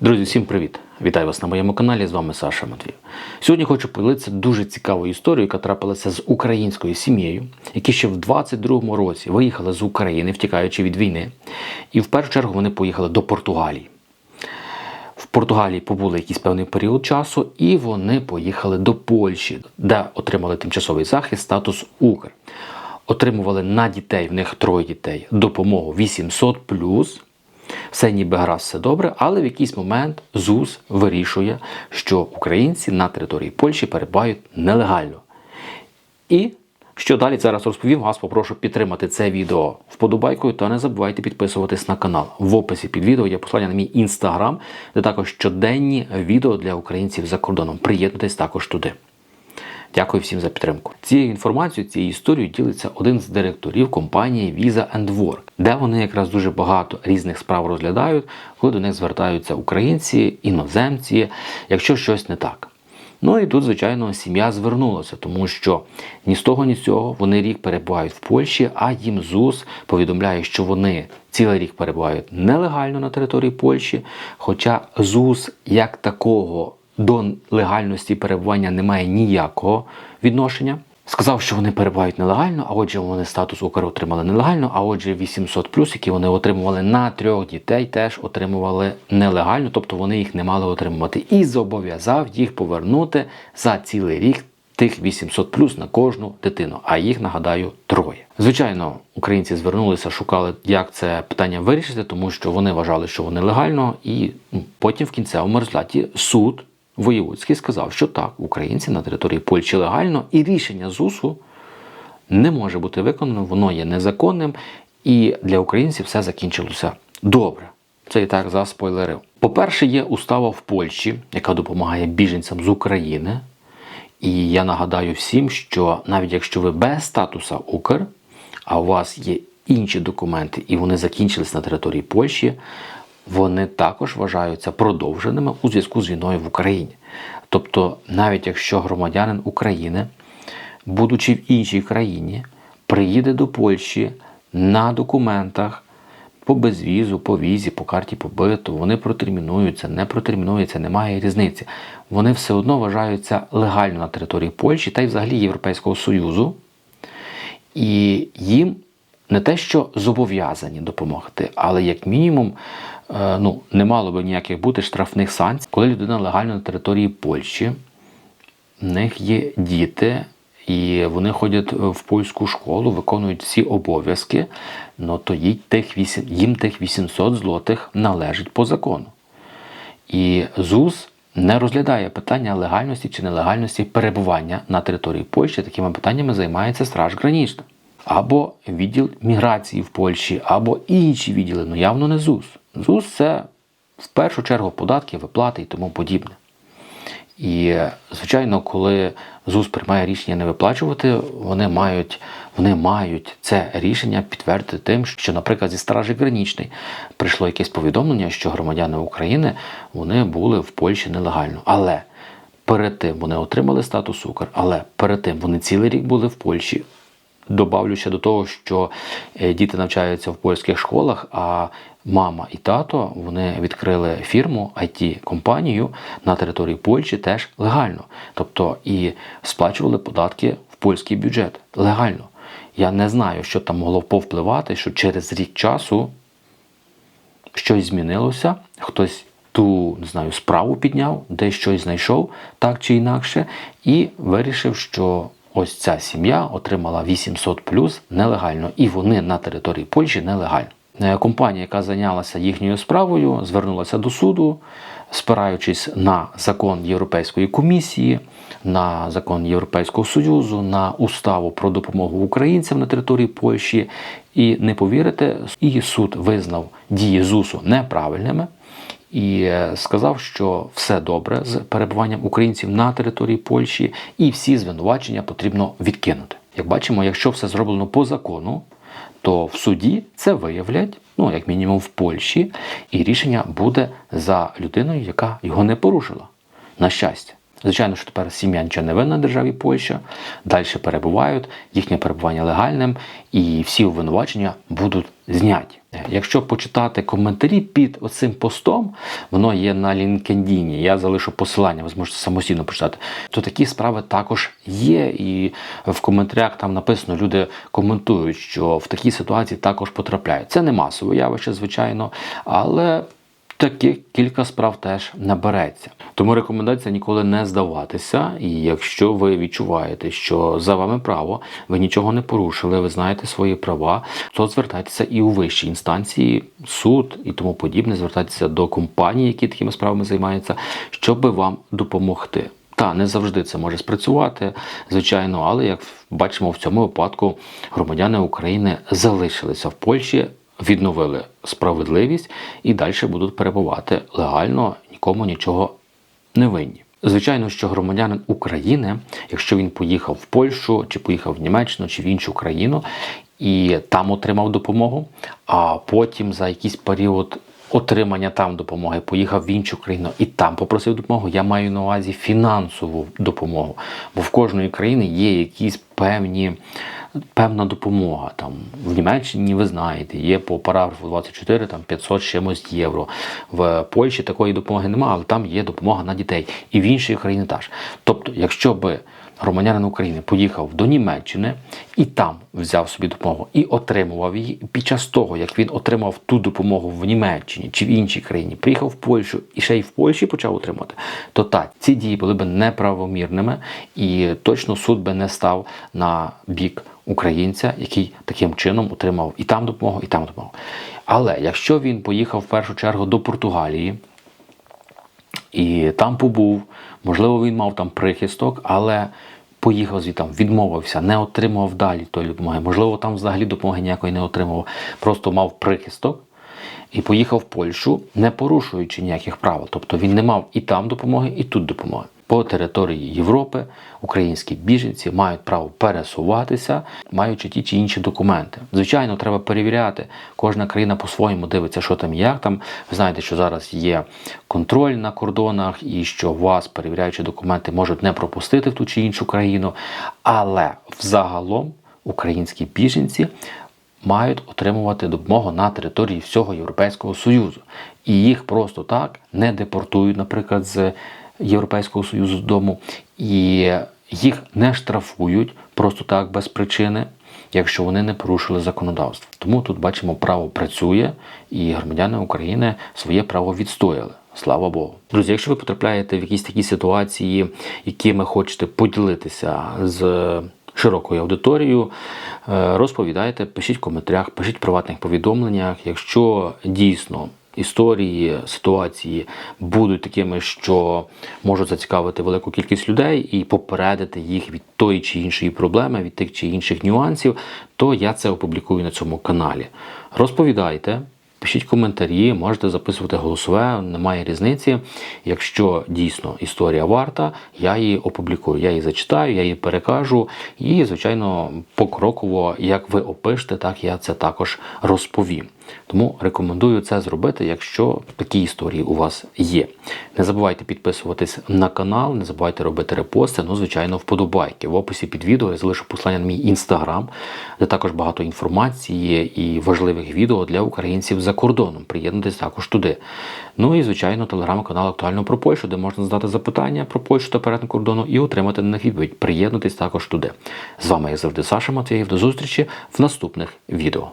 Друзі, всім привіт! Вітаю вас на моєму каналі. З вами Саша Матвій. Сьогодні хочу поділитися дуже цікавою історією, яка трапилася з українською сім'єю, які ще в 22-му році виїхали з України, втікаючи від війни. І в першу чергу вони поїхали до Португалії. В Португалії побули якийсь певний період часу, і вони поїхали до Польщі, де отримали тимчасовий захист, статус Укр. Отримували на дітей, в них троє дітей, допомогу 800 все ніби гаразд, все добре, але в якийсь момент ЗУС вирішує, що українці на території Польщі перебувають нелегально. І що далі зараз розповім, вас попрошу підтримати це відео вподобайкою та не забувайте підписуватись на канал. В описі під відео є посилання на мій інстаграм, де також щоденні відео для українців за кордоном. Приєднуйтесь також туди. Дякую всім за підтримку. Цією інформацією, цією історією ділиться один з директорів компанії Visa and Work, де вони якраз дуже багато різних справ розглядають, коли до них звертаються українці, іноземці, якщо щось не так. Ну і тут, звичайно, сім'я звернулася, тому що ні з того, ні з цього вони рік перебувають в Польщі, а їм ЗУС повідомляє, що вони цілий рік перебувають нелегально на території Польщі. Хоча ЗУС як такого до легальності перебування не має ніякого відношення. Сказав, що вони перебувають нелегально, а отже, вони статус УКР отримали нелегально, а отже, 800 які вони отримували на трьох дітей, теж отримували нелегально, тобто вони їх не мали отримувати. І зобов'язав їх повернути за цілий рік тих 800 плюс на кожну дитину. А їх нагадаю троє. Звичайно, українці звернулися, шукали, як це питання вирішити, тому що вони вважали, що вони легально, і потім в кінцевому результаті суд. Воєвудський сказав, що так, українці на території Польщі легально, і рішення ЗУСу не може бути виконано, воно є незаконним, і для українців все закінчилося добре. Це і так заспойлерив. По-перше, є устава в Польщі, яка допомагає біженцям з України. І я нагадаю всім, що навіть якщо ви без статуса Укр, а у вас є інші документи, і вони закінчились на території Польщі, вони також вважаються продовженими у зв'язку з війною в Україні. Тобто, навіть якщо громадянин України, будучи в іншій країні, приїде до Польщі на документах по безвізу, по візі, по карті побиту, вони протермінуються, не протермінуються, немає різниці. Вони все одно вважаються легально на території Польщі та й взагалі Європейського Союзу. І їм не те, що зобов'язані допомогти, але як мінімум ну, не мало би ніяких бути штрафних санкцій, коли людина легально на території Польщі, в них є діти, і вони ходять в польську школу, виконують всі обов'язки, ну то їм тих 8, їм тих 800 злотих належить по закону. І ЗУС не розглядає питання легальності чи нелегальності перебування на території Польщі. Такими питаннями займається Страж Гранічна. Або відділ міграції в Польщі, або інші відділи, ну явно не ЗУС. ЗУС це в першу чергу податки, виплати і тому подібне. І, звичайно, коли ЗУС приймає рішення не виплачувати, вони мають вони мають це рішення підтвердити тим, що, наприклад, зі Стражі Гранічний прийшло якесь повідомлення, що громадяни України вони були в Польщі нелегально. Але перед тим вони отримали статус Укр, але перед тим вони цілий рік були в Польщі. Добавлю ще до того, що е, діти навчаються в польських школах, а мама і тато вони відкрили фірму it компанію на території Польщі теж легально. Тобто і сплачували податки в польський бюджет легально. Я не знаю, що там могло повпливати, що через рік часу щось змінилося, хтось ту не знаю, справу підняв, десь щось знайшов так чи інакше, і вирішив, що ось ця сім'я отримала 800 плюс нелегально, і вони на території Польщі нелегально. Е, компанія, яка зайнялася їхньою справою, звернулася до суду, спираючись на закон Європейської комісії, на закон Європейського Союзу, на уставу про допомогу українцям на території Польщі. І не повірите, і суд визнав дії ЗУСу неправильними. І е, сказав, що все добре з перебуванням українців на території Польщі, і всі звинувачення потрібно відкинути. Як бачимо, якщо все зроблено по закону, то в суді це виявлять, ну як мінімум в Польщі, і рішення буде за людиною, яка його не порушила. На щастя. Звичайно, що тепер сім'я нічого не винна державі Польща, далі перебувають, їхнє перебування легальним, і всі обвинувачення будуть зняті. Якщо почитати коментарі під оцим постом, воно є на LinkedIn, я залишу посилання, ви зможете самостійно почитати, то такі справи також є. І в коментарях там написано, люди коментують, що в такій ситуації також потрапляють. Це не масове явище, звичайно, але таких кілька справ теж набереться. Тому рекомендація ніколи не здаватися. І якщо ви відчуваєте, що за вами право, ви нічого не порушили, ви знаєте свої права, то звертайтеся і у вищі інстанції, суд і тому подібне. Звертайтеся до компаній, які такими справами займаються, щоб вам допомогти. Та не завжди це може спрацювати, звичайно, але як бачимо в цьому випадку, громадяни України залишилися в Польщі, відновили справедливість і далі будуть перебувати легально, нікому нічого не винні. Звичайно, що громадянин України, якщо він поїхав в Польщу, чи поїхав в Німеччину, чи в іншу країну, і там отримав допомогу, а потім за якийсь період отримання там допомоги поїхав в іншу країну і там попросив допомогу, я маю на увазі фінансову допомогу. Бо в кожної країни є якісь певні. Певна допомога там в Німеччині, ви знаєте, є по параграфу 24 там 500 чимось євро. В Польщі такої допомоги немає, але там є допомога на дітей. І в інші країни теж. Тобто, якщо би громадянин України поїхав до Німеччини і там взяв собі допомогу і отримував її, під час того, як він отримав ту допомогу в Німеччині чи в іншій країні, приїхав в Польщу і ще й в Польщі почав отримати, то так, ці дії були б неправомірними, і точно суд би не став на бік українця, який таким чином отримав і там допомогу, і там допомогу. Але якщо він поїхав в першу чергу до Португалії і там побув, можливо, він мав там прихисток, але поїхав звідти, відмовився, не отримував далі тої допомоги. Можливо, там взагалі допомоги ніякої не отримував, просто мав прихисток. І поїхав в Польщу, не порушуючи ніяких правил. Тобто він не мав і там допомоги, і тут допомоги. По території Європи українські біженці мають право пересуватися, маючи ті чи інші документи. Звичайно, треба перевіряти. Кожна країна по-своєму дивиться, що там і як там. Ви знаєте, що зараз є контроль на кордонах, і що вас, перевіряючи документи, можуть не пропустити в ту чи іншу країну. Але взагалом українські біженці мають отримувати допомогу на території всього Європейського Союзу. І їх просто так не депортують, наприклад, з Європейського Союзу з дому, і їх не штрафують просто так без причини, якщо вони не порушили законодавство. Тому тут бачимо, право працює, і громадяни України своє право відстояли. Слава Богу. Друзі, якщо ви потрапляєте в якісь такі ситуації, якими хочете поділитися з широкою аудиторією, е, розповідайте, пишіть в коментарях, пишіть в приватних повідомленнях. Якщо дійсно історії, ситуації будуть такими, що можуть зацікавити велику кількість людей і попередити їх від тої чи іншої проблеми, від тих чи інших нюансів, то я це опублікую на цьому каналі. Розповідайте. Пишіть коментарі, можете записувати голосове, немає різниці. Якщо дійсно історія варта, я її опублікую. Я її зачитаю, я її перекажу. І, звичайно, покроково, як ви опишете, так я це також розповім. Тому рекомендую це зробити, якщо такі історії у вас є. Не забувайте підписуватись на канал, не забувайте робити репости, ну, звичайно, вподобайки. В описі під відео я залишу посилання на мій інстаграм, де також багато інформації і важливих відео для українців за кордоном. Приєднуйтесь також туди. Ну і, звичайно, телеграм-канал актуально про Польщу, де можна задати запитання про Польщу та перетин кордону і отримати на них відповідь. Приєднуйтесь також туди. З вами, як завжди, Саша Матвієв. До зустрічі в наступних відео.